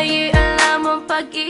Ay alam ang pag-ibig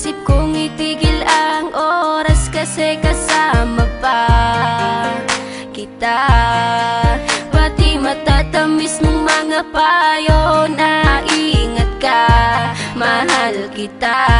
Naisip kong itigil ang oras kasi kasama pa kita. Pati matatamis ng mga payo na ingat ka Mahal kita